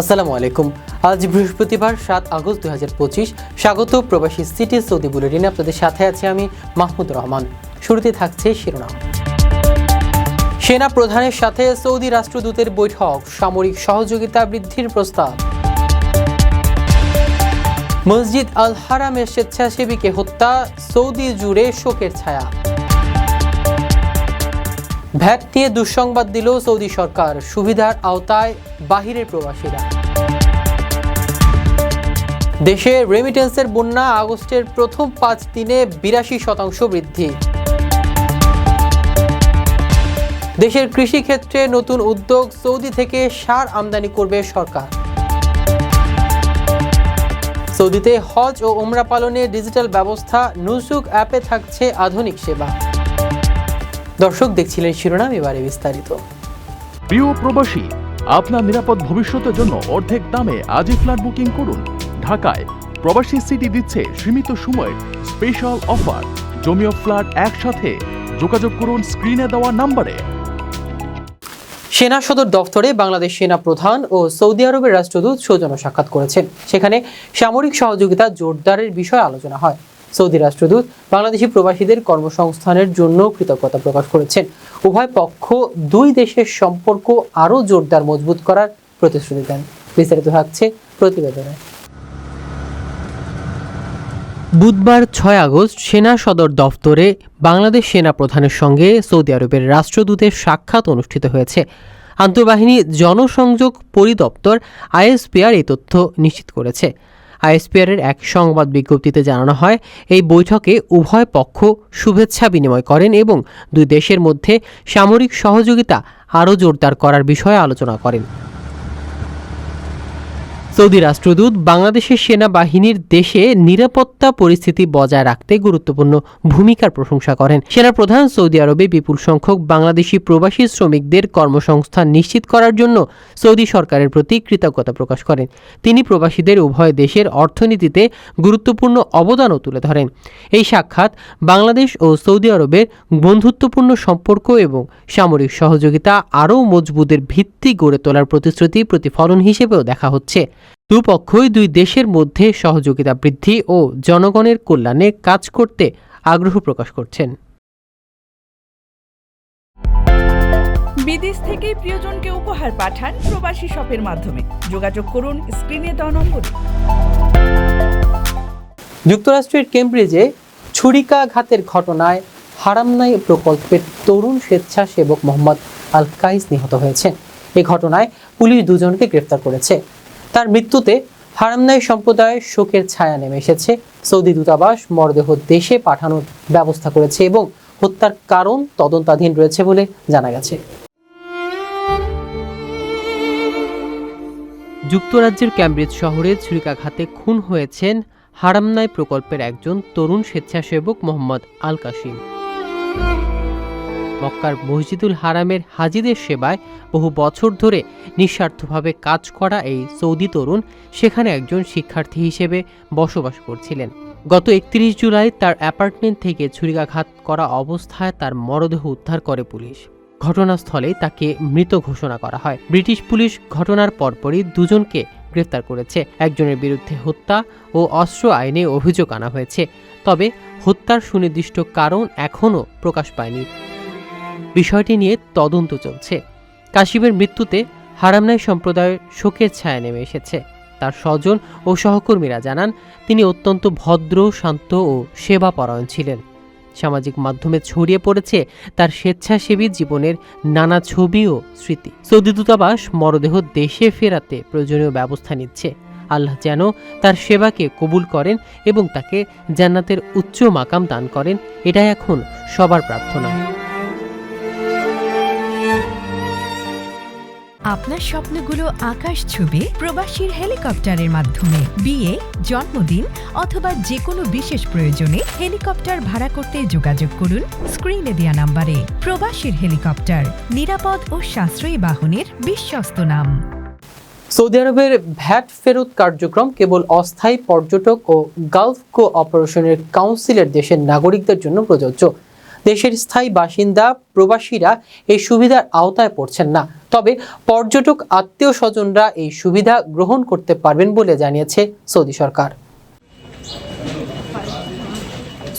আসসালামু আলাইকুম। আজ বৃহস্পতিবার, সাত আগস্ট দুই হাজার পঁচিশ, স্বাগত প্রবাসী সিটি সৌদি বুলেটিনে। আপনাদের সাথে আছি আমি মাহমুদ রহমান। শুরুতে থাকছে শিরোনাম। সেনা প্রধানের সাথে সৌদি রাষ্ট্রদূতের বৈঠক, সামরিক সহযোগিতা বৃদ্ধির প্রস্তাব। মসজিদ আল হারামের স্বেচ্ছাসেবীকে হত্যা, সৌদি জুড়ে শোকের ছায়া। ভ্যাট নিয়ে দুঃসংবাদ দিল সৌদি সরকার। সুবিধার আওতায় বাহিরের প্রবাসীরা। দেশে রেমিটেন্সের বন্যা আগস্টের প্রথম পাঁচ দিনে বিরাশি শতাংশ বৃদ্ধি। দেশের কৃষি ক্ষেত্রে নতুন উদ্যোগ সৌদি থেকে সার আমদানি করবে সরকার। সৌদিতে হজ ও ওমরা পালনে ডিজিটাল ব্যবস্থা, নুসুক অ্যাপে থাকছে আধুনিক সেবা। দর্শক দেখছিলেন শিরোনাম এবারে বিস্তারিত। প্রিয় প্রবাসী আপনার নিরাপদ ভবিষ্যতের জন্য অর্ধেক দামে আজই ফ্ল্যাট বুকিং করুন। ঢাকায় প্রবাসী সিটি দিচ্ছে সীমিত সময়ের স্পেশাল অফার। জমিও ফ্ল্যাট একসাথে যোগাযোগ করুন স্ক্রিনে দেওয়া নম্বরে। সেনা সদর দফতরে বাংলাদেশ সেনা প্রধান ও সৌদি আরবের রাষ্ট্রদূত সৌজন্য সাক্ষাৎ করেছেন। সেখানে সামরিক সহযোগিতা জোরদারের বিষয়ে আলোচনা হয়। সৌদি রাষ্ট্রদূত বাংলাদেশি প্রবাসীদের কর্মসংস্থানের জন্য কৃতজ্ঞতা প্রকাশ করেছেন। উভয় পক্ষ দুই দেশের সম্পর্ক আরও জোরদার মজবুত করার প্রতিশ্রুতি দেন। বিস্তারিত থাকছে প্রতিবেদনে। বুধবার ছয় আগস্ট সেনা সদর দফতরে বাংলাদেশ সেনা প্রধানের সঙ্গে সৌদি আরবের রাষ্ট্রদূতের সাক্ষাৎ অনুষ্ঠিত হয়েছে। আন্তঃবাহিনী জনসংযোগ পরিদপ্তর আইএসপিআর এই তথ্য নিশ্চিত করেছে। আইএসপিআর এর এক সংবাদ বিজ্ঞপ্তিতে জানানো হয়, এই বৈঠকে উভয় পক্ষ শুভেচ্ছা বিনিময় করেন এবং দুই দেশের মধ্যে সামরিক সহযোগিতা আরও জোরদার করার বিষয়ে আলোচনা করেন। সৌদি রাষ্ট্রদূত বাংলাদেশের সেনাবাহিনীর দেশে নিরাপত্তা পরিস্থিতি বজায় রাখতে গুরুত্বপূর্ণ ভূমিকার প্রশংসা করেন। সেনা প্রধান সৌদি আরবে বিপুল সংখ্যক বাংলাদেশি প্রবাসী শ্রমিকদের কর্মসংস্থান নিশ্চিত করার জন্য সৌদি সরকারের প্রতি কৃতজ্ঞতা প্রকাশ করেন। তিনি প্রবাসীদের উভয় দেশের অর্থনীতিতে গুরুত্বপূর্ণ অবদানও তুলে ধরেন। এই সাক্ষাৎ বাংলাদেশ ও সৌদি আরবের বন্ধুত্বপূর্ণ সম্পর্ক এবং সামরিক সহযোগিতা আরও মজবুতের ভিত্তি গড়ে তোলার প্রতিশ্রুতি প্রতিফলন হিসেবেও দেখা হচ্ছে। দুপক্ষই দুই দেশের মধ্যে সহযোগিতা বৃদ্ধি ও জনগণের কল্যাণে কাজ করতে আগ্রহ প্রকাশ করছেন। বিদেশ থেকে প্রিয়জনকে উপহার পাঠান প্রবাসী শপের মাধ্যমে। যোগাযোগ করুন স্ক্রিনে দেওয়া নম্বরে। যুক্তরাষ্ট্রের কেমব্রিজে ছুরিকাঘাতের ঘটনায় হারামনাই প্রকল্পের তরুণ স্বেচ্ছাসেবক মোহাম্মদ আল কাইস নিহত হয়েছেন। এ ঘটনায় পুলিশ দুজনকে গ্রেফতার করেছে। তার মৃত্যুতে হারামনাই সম্প্রদায়ের শোকের ছায়া নেমে এসেছে। সৌদি দূতাবাস মরদেহ দেশে পাঠানোর ব্যবস্থা করেছে এবং হত্যার কারণ তদন্তাধীন রয়েছে বলে জানা গেছে। যুক্তরাজ্যের ক্যামব্রিজ শহরে ছুরিকাঘাতে খুন হয়েছেন হারামনাই প্রকল্পের একজন তরুণ স্বেচ্ছাসেবক মোহাম্মদ আল কাসিম মক্কার মসজিদুল হারামের হাজিদের সেবায় বহু বছর ধরে নিঃস্বার্থভাবে কাজ করা এই সৌদি তরুণ সেখানে একজন শিক্ষার্থী হিসেবে বসবাস করছিলেন। গত একত্রিশ জুলাই তার অ্যাপার্টমেন্ট থেকে ছুরিকাঘাত করা অবস্থায় তার মরদেহ উদ্ধার করে পুলিশ। ঘটনাস্থলে তাকে মৃত ঘোষণা করা হয়। ব্রিটিশ পুলিশ ঘটনার পরপরই দুজনকে গ্রেফতার করেছে। একজনের বিরুদ্ধে হত্যা ও অস্ত্র আইনে অভিযোগ আনা হয়েছে। তবে হত্যার সুনির্দিষ্ট কারণ এখনও প্রকাশ পায়নি। বিষয়টি নিয়ে তদন্ত চলছে। কাশিমের মৃত্যুতে হারামনাই সম্প্রদায়ের শোকের ছায়া নেমে এসেছে। তার স্বজন ও সহকর্মীরা জানান, তিনি অত্যন্ত ভদ্র, শান্ত ও সেবাপরায়ণ ছিলেন। সামাজিক মাধ্যমে ছড়িয়ে পড়েছে তার স্বেচ্ছাসেবী জীবনের নানা ছবি ও স্মৃতি। সৌদি দূতাবাস মরদেহ দেশে ফেরাতে প্রয়োজনীয় ব্যবস্থা নিচ্ছে। আল্লাহ যেন তার সেবাকে কবুল করেন এবং তাকে জান্নাতের উচ্চ মাকাম দান করেন, এটাই এখন সবার প্রার্থনা। আপনার স্বপ্নগুলো আকাশ ছুবে প্রবাসীর হেলিকপ্টারের মাধ্যমে। বিয়ে, জন্মদিন অথবা যে কোনো বিশেষ প্রয়োজনে হেলিকপ্টার ভাড়া করতে যোগাযোগ করুন স্ক্রিনে দেওয়া নাম্বারে। প্রবাসীর হেলিকপ্টার, নিরাপদ ও সাশ্রয়ী বাহনের বিশ্বস্ত নাম। সৌদি আরবের ভ্যাট ফেরত কার্যক্রম কেবল অস্থায়ী পর্যটক ও গালফ কো অপারেশনের কাউন্সিলের দেশের নাগরিকদের জন্য প্রযোজ্য। দেশের স্থায়ী বাসিন্দা প্রবাসীরা এই সুবিধার আওতায় পড়ছেন না। তবে পর্যটক আত্মীয় স্বজনরা এই সুবিধা গ্রহণ করতে পারবেন বলে জানিয়েছে সৌদি সরকার।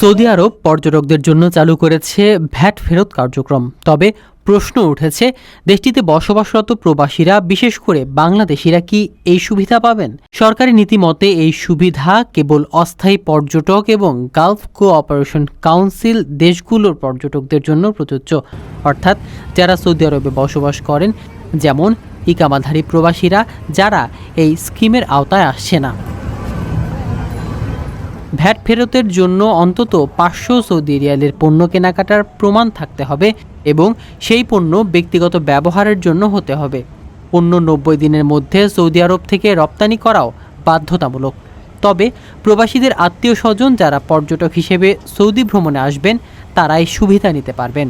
সৌদি আরব পর্যটকদের জন্য চালু করেছে ভ্যাট ফেরত কার্যক্রম। তবে প্রশ্ন উঠেছে, দেশটিতে বসবাসরত প্রবাসীরা, বিশেষ করে বাংলাদেশিরা কি এই সুবিধা পাবেন? সরকারি নীতিমতে এই সুবিধা কেবল অস্থায়ী পর্যটক এবং গালফ কোঅপারেশন কাউন্সিল দেশগুলোর পর্যটকদের জন্য প্রযোজ্য। অর্থাৎ যারা সৌদি আরবে বসবাস করেন, যেমন ইকামাধারী প্রবাসীরা, যারা এই স্কিমের আওতায় আসছে না। ফেরতের জন্য অন্তত পাঁচশো সৌদি রিয়ালের পণ্য কেনাকাটার প্রমাণ থাকতে হবে এবং সেই পণ্য ব্যক্তিগত ব্যবহারের জন্য হতে হবে। পণ্য নব্বই দিনের মধ্যে সৌদি আরব থেকে রপ্তানি করাও বাধ্যতামূলক। তবে প্রবাসীদের আত্মীয় স্বজন যারা পর্যটক হিসেবে সৌদি ভ্রমণে আসবেন, তারাই সুবিধা নিতে পারবেন।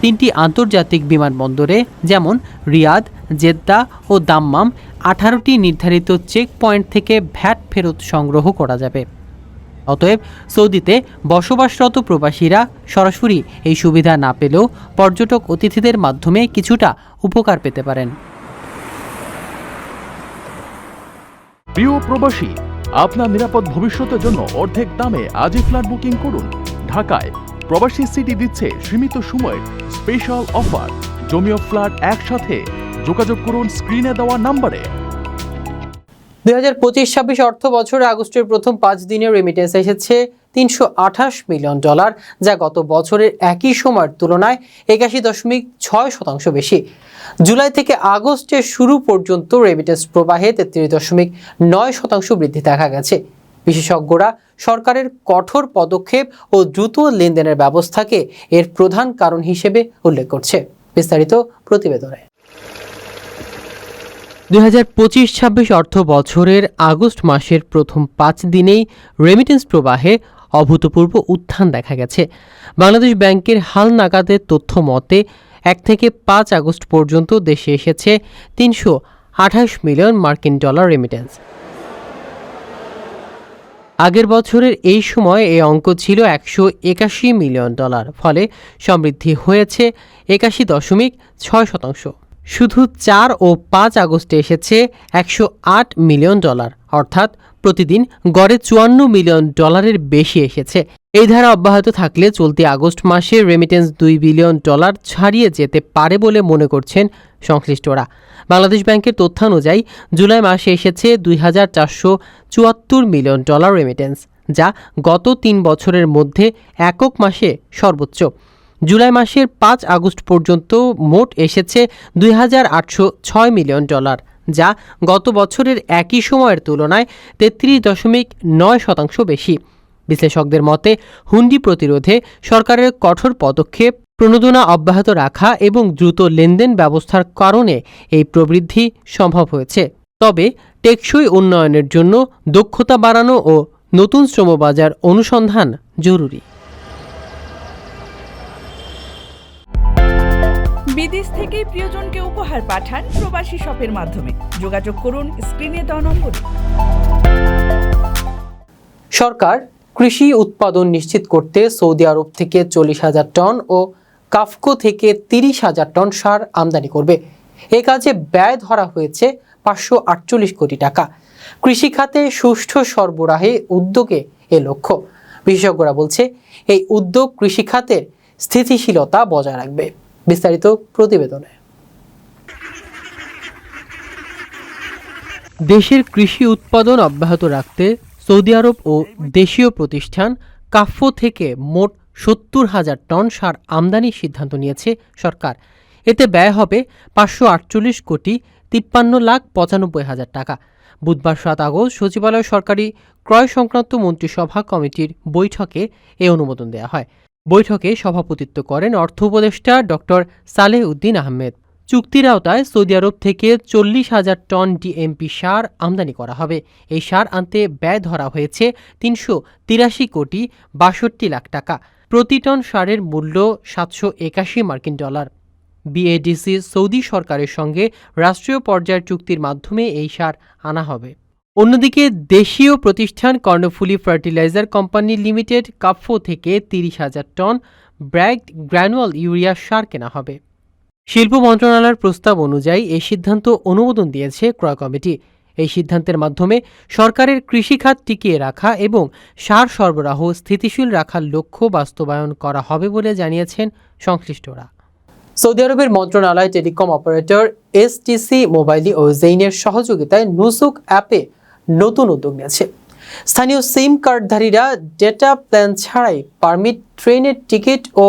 তিনটি আন্তর্জাতিক বিমানবন্দরে যেমন রিয়াদ, জেদ্দা ও দাম্মাম আঠারোটি নির্ধারিত চেক পয়েন্ট থেকে ভ্যাট ফেরত সংগ্রহ করা যাবে। অতএব সৌদিতে বসবাসরত প্রবাসীরা সরাসরি এই সুবিধা না পেলেও পর্যটক অতিথিদের মাধ্যমে কিছুটা উপকার পেতে পারেন। প্রিয় প্রবাসী, আপনার নিরাপদ ভবিষ্যতের জন্য অর্ধেক দামে আজই ফ্ল্যাট বুকিং করুন। ঢাকায় প্রবাসী সিটি দিচ্ছে সীমিত সময়ের স্পেশাল অফার জমিও ফ্ল্যাট একসাথে যোগাযোগ করুন স্ক্রিনে দেওয়া নম্বরে। দুই হাজার পঁচিশ ছাব্বিশ অর্থ বছরে আগস্টের প্রথম পাঁচ দিনের রেমিটেন্স এসেছে তিনশো আঠাশ মিলিয়ন ডলার যা গত বছরের একই সময়ের তুলনায় একাশি দশমিক ছয় শতাংশ বেশি। জুলাই থেকে আগস্টের শুরু পর্যন্ত রেমিটেন্স প্রবাহে তেত্রিশ দশমিক নয় শতাংশ বৃদ্ধি দেখা গেছে। বিশেষজ্ঞরা সরকারের কঠোর পদক্ষেপ ও দ্রুত লেনদেনের ব্যবস্থাকে এর প্রধান কারণ হিসেবে উল্লেখ করছে। বিস্তারিত প্রতিবেদনে। দুই হাজার পঁচিশ ছাব্বিশ অর্থ বছরের আগস্ট মাসের প্রথম পাঁচ দিনেই রেমিটেন্স প্রবাহে অভূতপূর্ব উত্থান দেখা গেছে। বাংলাদেশ ব্যাংকের হাল নাগাদের তথ্য মতে, এক থেকে পাঁচ আগস্ট পর্যন্ত দেশে এসেছে তিনশো আঠাশ মিলিয়ন মার্কিন ডলার রেমিটেন্স আগের বছরের এই সময় এই অঙ্ক ছিল একশো একাশি মিলিয়ন ডলার, ফলে সমৃদ্ধি হয়েছে একাশি দশমিক ছয় শতাংশ। শুধু চার ও পাঁচ আগস্টে এসেছে একশো আট মিলিয়ন ডলার, অর্থাৎ প্রতিদিন গড়ে চুয়ান্ন মিলিয়ন ডলারের বেশি এসেছে। এই ধারা অব্যাহত থাকলে চলতি আগস্ট মাসে রেমিটেন্স দুই বিলিয়ন ডলার ছাড়িয়ে যেতে পারে বলে মনে করছেন সংশ্লিষ্টরা। বাংলাদেশ ব্যাংকের তথ্যানুযায়ী জুলাই মাসে এসেছে দুই হাজার চারশো চুয়াত্তর মিলিয়ন ডলার রেমিটেন্স যা গত তিন বছরের মধ্যে একক মাসে সর্বোচ্চ। জুলাই মাসের পাঁচ আগস্ট পর্যন্ত মোট এসেছে দুই হাজার আটশো ছয় মিলিয়ন ডলার, যা গত বছরের একই সময়ের তুলনায় তেত্রিশ দশমিক নয় শতাংশ বেশি। বিশ্লেষকদের মতে, হুন্ডি প্রতিরোধে সরকারের কঠোর পদক্ষেপ, প্রণোদনা অব্যাহত রাখা এবং দ্রুত লেনদেন ব্যবস্থার কারণে এই প্রবৃদ্ধি সম্ভব হয়েছে। তবে টেকসই উন্নয়নের জন্য দক্ষতা বাড়ানো ও নতুন শ্রমবাজার অনুসন্ধান জরুরি। বিদেশ থেকে প্রিয়জনকে উপহার পাঠান প্রবাসী শপের মাধ্যমে। যোগাযোগ করুন স্ক্রিনে দেওয়া নম্বরে। সরকার কৃষি উৎপাদন নিশ্চিত করতে সৌদি আরব থেকে চল্লিশ হাজার টন ও কাফকো থেকে তিরিশ হাজার টন সার আমদানি করবে। এ কাজে ব্যয় ধরা হয়েছে পাঁচশো আটচল্লিশ কোটি টাকা। কৃষি খাতে সুষ্ঠু সরবরাহে উদ্যোগে এ লক্ষ্য। বিশেষজ্ঞরা বলছে, এই উদ্যোগ কৃষি খাতের স্থিতিশীলতা বজায় রাখবে। বিস্তারিত প্রতিবেদনে। দেশের কৃষি উৎপাদন অব্যাহত রাখতে সৌদি আরব ও দেশীয় প্রতিষ্ঠান কাফো থেকে মোট সত্তর হাজার টন সার আমদানির সিদ্ধান্ত নিয়েছে সরকার। এতে ব্যয় হবে পাঁচশো আটচল্লিশ কোটি তিপ্পান্ন লাখ পঁচানব্বই হাজার টাকা। বুধবার সাত আগস্ট সচিবালয় সরকারি ক্রয় সংক্রান্ত মন্ত্রিসভা কমিটির বৈঠকে এ অনুমোদন দেওয়া হয়। বৈঠকে সভাপতিত্ব করেন অর্থ উপদেষ্টা ডক্টর সালেহ উদ্দিন আহমেদ। চুক্তির আওতায় সৌদি আরব থেকে চল্লিশ হাজার টন ডিএমপি সার আমদানি করা হবে। এই সার আনতে ব্যয় ধরা হয়েছে তিনশো তিরাশি কোটি বাষট্টি লাখ টাকা। প্রতি টন সারের মূল্য সাতশো একাশি মার্কিন ডলার। বিএডিসি সৌদি সরকারের সঙ্গে রাষ্ট্রীয় পর্যায়ের চুক্তির মাধ্যমে এই সার আনা হবে। অন্যদিকে দেশীয় প্রতিষ্ঠান Karnaphuli fertiliser company limited KAFCO থেকে তিরিশ হাজার টন ব্র্যাগড গ্র্যানুয়াল ইউরিয়া সার কেনা হবে। শিল্প মন্ত্রণালয়ের প্রস্তাব অনুযায়ী এই সিদ্ধান্ত অনুমোদন দিয়েছে ক্রয় কমিটি। এই সিদ্ধান্তের মাধ্যমে সরকারের কৃষিখাত টিকিয়ে রাখা এবং সার সরবরাহ স্থিতিশীল রাখার লক্ষ্য বাস্তবায়ন করা হবে বলে জানিয়েছেন সংশ্লিষ্টরা। সৌদি আরবের মন্ত্রণালয় টেলিকম অপারেটর এসটিসি মোবাইলি ও জেইনের সহযোগিতায় নুসুক অ্যাপে নতুন উদ্যোগ নিয়েছে। স্থানীয় সিম কার্ডধারীরা ডেটা প্ল্যান ছাড়াই পারমিট, ট্রেনের টিকিট ও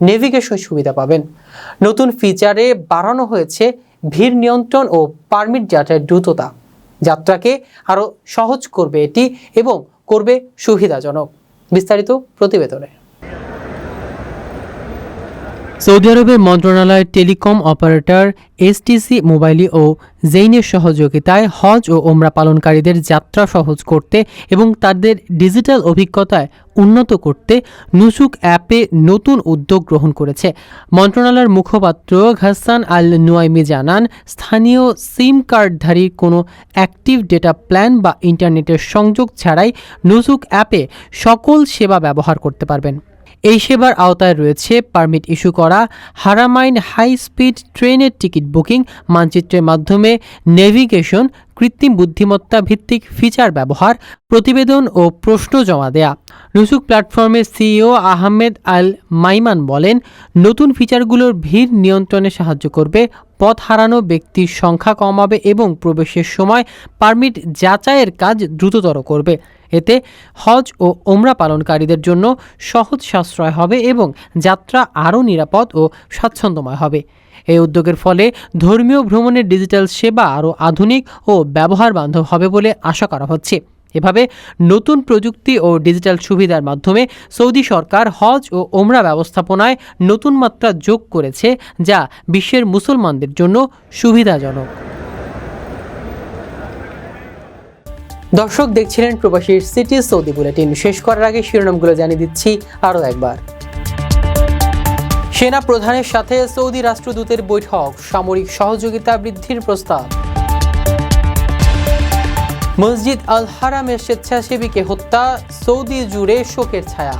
নেভিগেশন সুবিধা পাবেন। নতুন ফিচারে বাড়ানো হয়েছে ভিড় নিয়ন্ত্রণ ও পারমিট যাত্রার দ্রুততা। যাত্রাকে আরও সহজ করবে এটি এবং করবে সুবিধাজনক। বিস্তারিত প্রতিবেদনে। সৌদি আরবের মন্ত্রণালয় টেলিকম অপারেটর এসটিসি মোবাইলি ও জেইনের সহযোগিতায় হজ ও ওমরা পালনকারীদের যাত্রা সহজ করতে এবং তাদের ডিজিটাল অভিজ্ঞতায় উন্নত করতে নুসুক অ্যাপে নতুন উদ্যোগ গ্রহণ করেছে। মন্ত্রণালয়ের মুখপাত্র ঘাসান আল নুয়াইমি জানান, স্থানীয় সিম কার্ডধারীর কোনো অ্যাক্টিভ ডেটা প্ল্যান বা ইন্টারনেটের সংযোগ ছাড়াই নুসুক অ্যাপে সকল সেবা ব্যবহার করতে পারবেন। এই সেবার আওতায় রয়েছে পারমিট ইস্যু করা হারামাইন হাই স্পিড ট্রেনের টিকিট বুকিং, মানচিত্রের মাধ্যমে নেভিগেশন কৃত্রিম বুদ্ধিমত্তা ভিত্তিক ফিচার ব্যবহার, প্রতিবেদন ও প্রশ্ন জমা দেয়া। নুসুক প্ল্যাটফর্মের সিইও আহমেদ আল মাইমান বলেন, নতুন ফিচারগুলোর ভিড় নিয়ন্ত্রণে সাহায্য করবে, পথ হারানো ব্যক্তির সংখ্যা কমাবে এবং প্রবেশের সময় পারমিট যাচাইয়ের কাজ দ্রুততর করবে। এতে হজ ও ওমরা পালনকারীদের জন্য সহজ সাশ্রয় হবে এবং যাত্রা আরও নিরাপদ ও স্বাচ্ছন্দ্যময় হবে। এই উদ্যোগের ফলে ধর্মীয় ভ্রমণের ডিজিটাল সেবা আরও আধুনিক ও ব্যবহার বান্ধব হবে বলে আশা করা হচ্ছে। এভাবে নতুন প্রযুক্তি ও ডিজিটাল সুবিধার মাধ্যমে সৌদি সরকার হজ ও ওমরা ব্যবস্থাপনায় নতুন মাত্রা যোগ করেছে, যা বিশ্বের মুসলমানদের জন্য সুবিধাজনক। দর্শক দেখছিলেন প্রবাসীর সিটি সৌদি বুলেটিন শেষ করার আগে শিরোনামগুলো জানিয়ে দিচ্ছি আরও একবার। সেনা প্রধানের সাথে সৌদি রাষ্ট্রদূতের বৈঠক, সামরিক সহযোগিতা বৃদ্ধির প্রস্তাব। মসজিদ আল হারামের স্বেচ্ছাসেবীকে হত্যা, সৌদি জুড়ে শোকের ছায়া।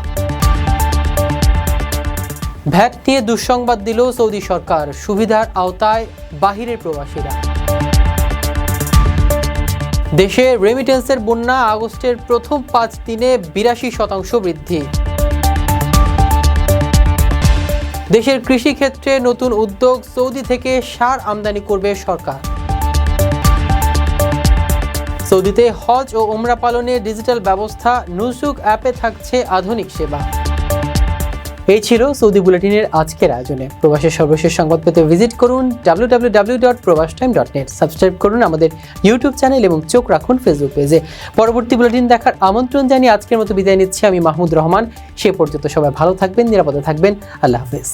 ভ্যাট নিয়ে দুঃসংবাদ দিল সৌদি সরকার, সুবিধার আওতায় বাহিরের প্রবাসীরা। দেশে রেমিটেন্সের বন্যা আগস্টের প্রথম পাঁচ দিনে বিরাশি শতাংশ বৃদ্ধি। দেশের কৃষি ক্ষেত্রে নতুন উদ্যোগ সৌদি থেকে সার আমদানি করবে সরকার। সৌদিতে হজ ও ওমরা পালনে ডিজিটাল ব্যবস্থা, নুসুক অ্যাপে থাকছে আধুনিক সেবা। এই ছিল সৌদি বুলেটিনের আজকের আয়োজনে। প্রবাসের সর্বশেষ সংবাদ পেতে ভিজিট করুন W W dot Probash time dot net subscribe করুন আমাদের ইউটিউব চ্যানেল এবং চোখ রাখুন ফেসবুক পেজে পরবর্তী বুলেটিন দেখার আমন্ত্রণ জানিয়ে আজকের মতো বিদায় নিচ্ছি আমি মাহমুদ রহমান। সে পর্যন্ত সবাই ভালো থাকবেন, নিরাপদে থাকবেন। আল্লাহ হাফেজ।